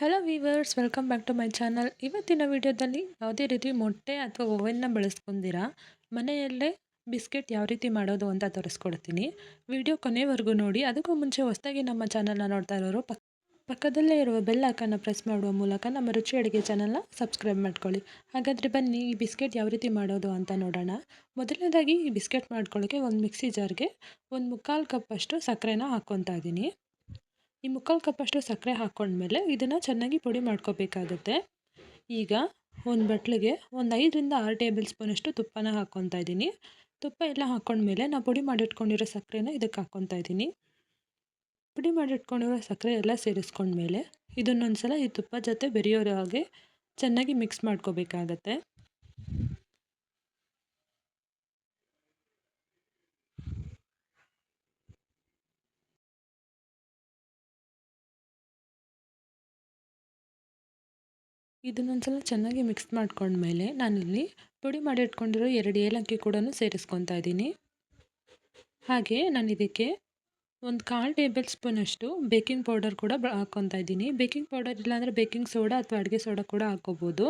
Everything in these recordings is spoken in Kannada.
Hello viewers welcome back to my channel ಇವತ್ತಿನ ವಿಡಿಯೋದಲ್ಲಿ ಯಾವುದೇ ರೀತಿ ಮೊಟ್ಟೆ ಅಥವಾ ಓವೆನ್ನ ಬಳಸ್ಕೊಂಡಿರ, ಮನೆಯಲ್ಲೇ ಬಿಸ್ಕೆಟ್ ಯಾವ ರೀತಿ ಮಾಡೋದು ಅಂತ ತೋರಿಸ್ಕೊಡ್ತೀನಿ. ವಿಡಿಯೋ ಕೊನೆವರೆಗೂ ನೋಡಿ, ಅದಕ್ಕೂ ಮುಂಚೆ ಹೊಸದಾಗಿ ನಮ್ಮ ಚಾನಲ್ನ ನೋಡ್ತಾ ಇರೋರು, ಪಕ್, ಪಕ್ಕದಲ್ಲೇ ಇರುವ ಬೆಲ್ ಐಕನ್ನ ಪ್ರೆಸ್ ಮಾಡುವ ಮೂಲಕ ನಮ್ಮ ರುಚಿ ಅಡುಗೆ ಚಾನಲ್ನ ಸಬ್ಸ್ಕ್ರೈಬ್ ಮಾಡ್ಕೊಳ್ಳಿ. ಹಾಗಾದರೆ ಬನ್ನಿ, ಈ ಬಿಸ್ಕೆಟ್ ಯಾವ ರೀತಿ ಮಾಡೋದು ಅಂತ ನೋಡೋಣ. ಮೊದಲನೇದಾಗಿ ಈ ಬಿಸ್ಕೆಟ್ ಮಾಡ್ಕೊಳ್ಳೋಕ್ಕೆ ಒಂದು ಮಿಕ್ಸಿ ಜಾರ್ಗೆ ಒಂದು ಮುಕ್ಕಾಲು ಕಪ್ಪಷ್ಟು ಸಕ್ಕರೆನ ಹಾಕ್ಕೊತಾ ಇದ್ದೀನಿ. ಈ ಮುಕ್ಕಾಲು ಕಪ್ಪಷ್ಟು ಸಕ್ಕರೆ ಹಾಕ್ಕೊಂಡ್ಮೇಲೆ ಇದನ್ನು ಚೆನ್ನಾಗಿ ಪುಡಿ ಮಾಡ್ಕೋಬೇಕಾಗುತ್ತೆ. ಈಗ ಒಂದು ಬಟ್ಲಿಗೆ ಒಂದು ಐದರಿಂದ ಆರು ಟೇಬಲ್ ಸ್ಪೂನಷ್ಟು ತುಪ್ಪನ ಹಾಕ್ಕೊತಾ ಇದ್ದೀನಿ. ತುಪ್ಪ ಎಲ್ಲ ಹಾಕ್ಕೊಂಡ್ಮೇಲೆ ನಾವು ಪುಡಿ ಮಾಡಿಟ್ಕೊಂಡಿರೋ ಸಕ್ಕರೆನ ಇದಕ್ಕೆ ಹಾಕ್ಕೊತಾ ಇದ್ದೀನಿ. ಪುಡಿ ಮಾಡಿಟ್ಕೊಂಡಿರೋ ಸಕ್ಕರೆ ಎಲ್ಲ ಸೇರಿಸ್ಕೊಂಡ್ಮೇಲೆ ಇದನ್ನೊಂದು ಸಲ ಈ ತುಪ್ಪ ಜೊತೆ ಬೆರೆಯೋರ ಹಾಗೆ ಚೆನ್ನಾಗಿ ಮಿಕ್ಸ್ ಮಾಡ್ಕೋಬೇಕಾಗತ್ತೆ. ಇದನ್ನೊಂದ್ಸಲ ಚೆನ್ನಾಗಿ ಮಿಕ್ಸ್ ಮಾಡ್ಕೊಂಡ್ಮೇಲೆ ನಾನಿಲ್ಲಿ ಪುಡಿ ಮಾಡಿ ಇಟ್ಕೊಂಡಿರೋ ಎರಡು ಏಲಕ್ಕಿ ಕೂಡ ಸೇರಿಸ್ಕೊತಾ ಇದ್ದೀನಿ. ಹಾಗೆ ನಾನು ಇದಕ್ಕೆ ಒಂದು ಕಾಲು ಟೇಬಲ್ ಸ್ಪೂನಷ್ಟು ಬೇಕಿಂಗ್ ಪೌಡರ್ ಕೂಡ ಹಾಕ್ಕೊತಾ ಇದ್ದೀನಿ. ಬೇಕಿಂಗ್ ಪೌಡರ್ ಇಲ್ಲಾಂದರೆ ಬೇಕಿಂಗ್ ಸೋಡಾ ಅಥವಾ ಅಡುಗೆ ಸೋಡಾ ಕೂಡ ಹಾಕ್ಕೋಬೋದು.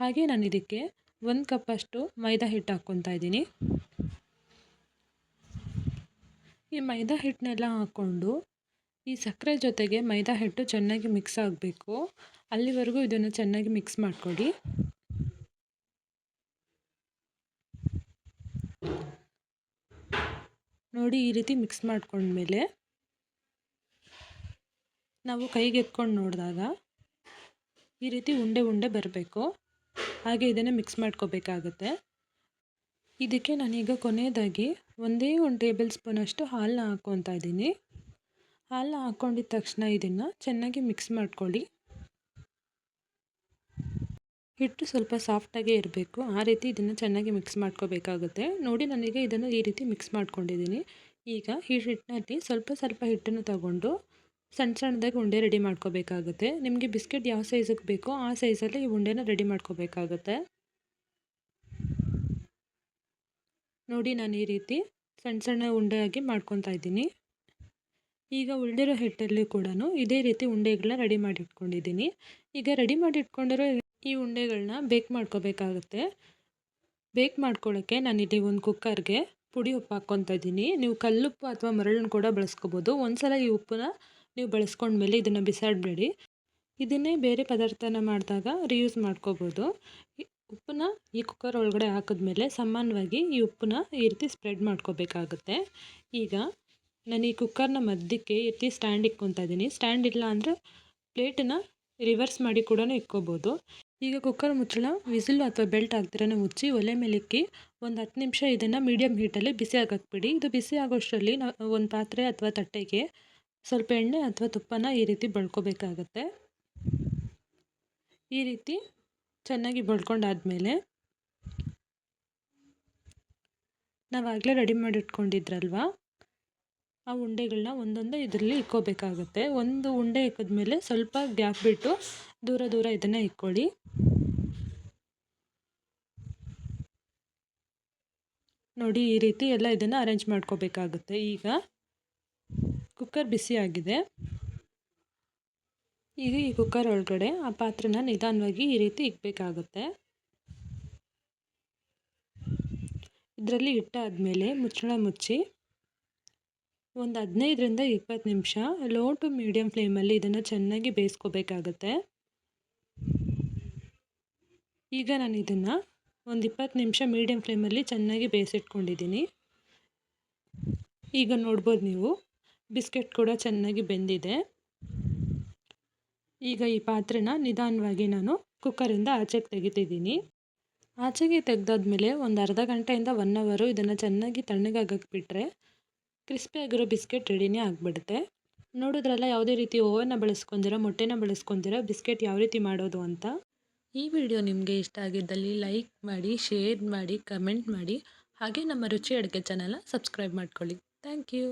ಹಾಗೆ ನಾನು ಇದಕ್ಕೆ ಒಂದು ಕಪ್ಪಷ್ಟು ಮೈದಾ ಹಿಟ್ಟು ಹಾಕ್ಕೊತಾ ಇದ್ದೀನಿ. ಈ ಮೈದಾ ಹಿಟ್ಟನ್ನೆಲ್ಲ ಹಾಕ್ಕೊಂಡು ಈ ಸಕ್ಕರೆ ಜೊತೆಗೆ ಮೈದಾ ಹಿಟ್ಟು ಚೆನ್ನಾಗಿ ಮಿಕ್ಸ್ ಆಗಬೇಕು. ಅಲ್ಲಿವರೆಗೂ ಇದನ್ನು ಚೆನ್ನಾಗಿ ಮಿಕ್ಸ್ ಮಾಡಿಕೊಡಿ ನೋಡಿ ಈ ರೀತಿ ಮಿಕ್ಸ್ ಮಾಡಿಕೊಂಡ್ಮೇಲೆ ನಾವು ಕೈಗೆ ಎತ್ಕೊಂಡು ನೋಡಿದಾಗ ಈ ರೀತಿ ಉಂಡೆ ಉಂಡೆ ಬರಬೇಕು. ಹಾಗೆ ಇದನ್ನು ಮಿಕ್ಸ್ ಮಾಡ್ಕೋಬೇಕಾಗತ್ತೆ. ಇದಕ್ಕೆ ನಾನೀಗ ಕೊನೆಯದಾಗಿ ಒಂದೇ ಒಂದು ಟೇಬಲ್ ಸ್ಪೂನಷ್ಟು ಹಾಲನ್ನ ಹಾಕ್ಕೊತಾ ಇದ್ದೀನಿ. ಹಾಲನ್ನ ಹಾಕ್ಕೊಂಡಿದ್ದ ತಕ್ಷಣ ಇದನ್ನು ಚೆನ್ನಾಗಿ ಮಿಕ್ಸ್ ಮಾಡ್ಕೊಳ್ಳಿ. ಹಿಟ್ಟು ಸ್ವಲ್ಪ ಸಾಫ್ಟಾಗೇ ಇರಬೇಕು. ಆ ರೀತಿ ಇದನ್ನು ಚೆನ್ನಾಗಿ ಮಿಕ್ಸ್ ಮಾಡ್ಕೋಬೇಕಾಗುತ್ತೆ. ನೋಡಿ ನನಗೆ ಇದನ್ನು ಈ ರೀತಿ ಮಿಕ್ಸ್ ಮಾಡ್ಕೊಂಡಿದ್ದೀನಿ. ಈಗ ಈ ಹಿಟ್ಟಿನಲ್ಲಿ ಸ್ವಲ್ಪ ಸ್ವಲ್ಪ ಹಿಟ್ಟನ್ನು ತಗೊಂಡು ಸಣ್ಣ ಸಣ್ಣದಾಗಿ ಉಂಡೆ ರೆಡಿ ಮಾಡ್ಕೋಬೇಕಾಗುತ್ತೆ. ನಿಮಗೆ ಬಿಸ್ಕೆಟ್ ಯಾವ ಸೈಜಿಗೆ ಬೇಕೋ ಆ ಸೈಜಲ್ಲಿ ಈ ಉಂಡೆನ ರೆಡಿ ಮಾಡ್ಕೋಬೇಕಾಗುತ್ತೆ. ನೋಡಿ ನಾನು ಈ ರೀತಿ ಸಣ್ಣ ಸಣ್ಣ ಉಂಡೆಯಾಗಿ ಮಾಡ್ಕೊತಾ ಇದ್ದೀನಿ. ಈಗ ಉಳಿದಿರೋ ಹಿಟ್ಟಲ್ಲಿ ಕೂಡ ಇದೇ ರೀತಿ ಉಂಡೆಗಳನ್ನ ರೆಡಿ ಮಾಡಿ ಇಟ್ಕೊಂಡಿದ್ದೀನಿ ಈಗ ರೆಡಿ ಮಾಡಿ ಇಟ್ಕೊಂಡಿರೋ ಈ ಉಂಡೆಗಳನ್ನ ಬೇಕ್ ಮಾಡ್ಕೋಬೇಕಾಗುತ್ತೆ. ಬೇಕ್ ಮಾಡ್ಕೊಳ್ಳೋಕ್ಕೆ ಇಲ್ಲಿ ಒಂದು ಕುಕ್ಕರ್ಗೆ ಪುಡಿ ಉಪ್ಪು ಹಾಕ್ಕೊತಾ ಇದ್ದೀನಿ. ನೀವು ಕಲ್ಲುಪ್ಪು ಅಥವಾ ಮರಳನ್ನು ಕೂಡ ಬಳಸ್ಕೋಬೋದು. ಒಂದ್ಸಲ ಈ ಉಪ್ಪನ್ನ ನೀವು ಬಳಸ್ಕೊಂಡ್ಮೇಲೆ ಇದನ್ನು ಬಿಸಾಡಬೇಡಿ. ಇದನ್ನೇ ಬೇರೆ ಪದಾರ್ಥನ ಮಾಡಿದಾಗ ರಿಯೂಸ್ ಮಾಡ್ಕೋಬೋದು. ಉಪ್ಪನ್ನ ಈ ಕುಕ್ಕರ್ ಒಳಗಡೆ ಹಾಕಿದ್ಮೇಲೆ ಸಮಾನವಾಗಿ ಈ ಉಪ್ಪನ್ನ ಈ ರೀತಿ ಸ್ಪ್ರೆಡ್ ಮಾಡ್ಕೋಬೇಕಾಗುತ್ತೆ. ಈಗ ನಾನು ಈ ಕುಕ್ಕರ್ನ ಮಧ್ಯಕ್ಕೆ ಎತ್ತಿ ಸ್ಟ್ಯಾಂಡ್ ಇಕ್ಕೊತಾ ಇದ್ದೀನಿ. ಸ್ಟ್ಯಾಂಡ್ ಇಲ್ಲ ಅಂದರೆ ಪ್ಲೇಟನ್ನು ರಿವರ್ಸ್ ಮಾಡಿ ಕೂಡ ಇಕ್ಕೋಬೋದು ಈಗ ಕುಕ್ಕರ್ ಮುಚ್ಚಳ ವಿಸಿಲ್ ಅಥವಾ ಬೆಲ್ಟ್ ಹಾಕ್ತಿರೋ ಮುಚ್ಚಿ ಒಲೆ ಮೇಲೆ ಇಕ್ಕಿ ಒಂದು ಹತ್ತು ನಿಮಿಷ ಇದನ್ನು ಮೀಡಿಯಮ್ ಹೀಟಲ್ಲಿ ಬಿಸಿ ಆಗಕ್ಕೆ ಇದು ಬಿಸಿ ಆಗೋಷ್ಟರಲ್ಲಿ ನಾವು ಒಂದು ಪಾತ್ರೆ ಅಥವಾ ತಟ್ಟೆಗೆ ಸ್ವಲ್ಪ ಎಣ್ಣೆ ಅಥವಾ ತುಪ್ಪನ ಈ ರೀತಿ ಬಳ್ಕೋಬೇಕಾಗತ್ತೆ. ಈ ರೀತಿ ಚೆನ್ನಾಗಿ ಬಳ್ಕೊಂಡಾದ್ಮೇಲೆ ನಾವಾಗಲೇ ರೆಡಿ ಮಾಡಿ ಇಟ್ಕೊಂಡಿದ್ರಲ್ವ ಆ ಉಂಡೆಗಳನ್ನ ಒಂದೊಂದೇ ಇದರಲ್ಲಿ ಇಕ್ಕೋಬೇಕಾಗುತ್ತೆ. ಒಂದು ಉಂಡೆ ಇಕ್ಕಿದ್ಮೇಲೆ ಸ್ವಲ್ಪ ಗ್ಯಾಪ್ ಬಿಟ್ಟು ದೂರ ದೂರ ಇದನ್ನು ಇಕ್ಕೊಳ್ಳಿ. ನೋಡಿ, ಈ ರೀತಿ ಎಲ್ಲ ಇದನ್ನು ಅರೇಂಜ್ ಮಾಡ್ಕೋಬೇಕಾಗುತ್ತೆ. ಈಗ ಕುಕ್ಕರ್ ಆಗಿದೆ. ಈಗ ಈ ಕುಕ್ಕರ್ ಒಳಗಡೆ ಆ ಪಾತ್ರೆನ ನಿಧಾನವಾಗಿ ಈ ರೀತಿ ಇಕ್ಬೇಕಾಗುತ್ತೆ. ಇದರಲ್ಲಿ ಇಟ್ಟಾದಮೇಲೆ ಮುಚ್ಚಳ ಮುಚ್ಚಿ ಒಂದು ಹದಿನೈದರಿಂದ ಇಪ್ಪತ್ತು ನಿಮಿಷ ಲೋ ಟು ಮೀಡಿಯಮ್ ಫ್ಲೇಮಲ್ಲಿ ಇದನ್ನು ಚೆನ್ನಾಗಿ ಬೇಯಿಸ್ಕೋಬೇಕಾಗತ್ತೆ. ಈಗ ನಾನು ಇದನ್ನು ಒಂದು ಇಪ್ಪತ್ತು ನಿಮಿಷ ಮೀಡಿಯಮ್ ಫ್ಲೇಮಲ್ಲಿ ಚೆನ್ನಾಗಿ ಬೇಯಿಸಿಟ್ಕೊಂಡಿದ್ದೀನಿ. ಈಗ ನೋಡ್ಬೋದು ನೀವು, ಬಿಸ್ಕೆಟ್ ಕೂಡ ಚೆನ್ನಾಗಿ ಬೆಂದಿದೆ. ಈಗ ಈ ಪಾತ್ರೆನ ನಿಧಾನವಾಗಿ ನಾನು ಕುಕ್ಕರಿಂದ ಆಚೆಗೆ ತೆಗಿತಿದ್ದೀನಿ. ಆಚೆಗೆ ತೆಗೆದಾದ್ಮೇಲೆ ಒಂದು ಅರ್ಧ ಗಂಟೆಯಿಂದ ಒನ್ ಅವರು ಇದನ್ನು ಚೆನ್ನಾಗಿ ತಣ್ಣಗಾಗಕ್ಕೆ ಬಿಟ್ಟರೆ ಕ್ರಿಸ್ಪಿಯಾಗಿರೋ ಬಿಸ್ಕೆಟ್ ರೆಡಿನೇ ಆಗಿಬಿಡುತ್ತೆ. ನೋಡಿದ್ರಲ್ಲ ಯಾವುದೇ ರೀತಿ ಓವನ್ನ ಬಳಸ್ಕೊಂಡಿರೋ, ಮೊಟ್ಟೆನ ಬಳಸ್ಕೊಂಡಿರೋ ಬಿಸ್ಕೆಟ್ ಯಾವ ರೀತಿ ಮಾಡೋದು ಅಂತ. ಈ ವಿಡಿಯೋ ನಿಮಗೆ ಇಷ್ಟ ಆಗಿದ್ದಲ್ಲಿ ಲೈಕ್ ಮಾಡಿ, ಶೇರ್ ಮಾಡಿ, ಕಮೆಂಟ್ ಮಾಡಿ. ಹಾಗೆ ನಮ್ಮ ರುಚಿ ಅಡುಗೆ ಚಾನಲ್ನ ಸಬ್ಸ್ಕ್ರೈಬ್ ಮಾಡ್ಕೊಳ್ಳಿ. Thank you.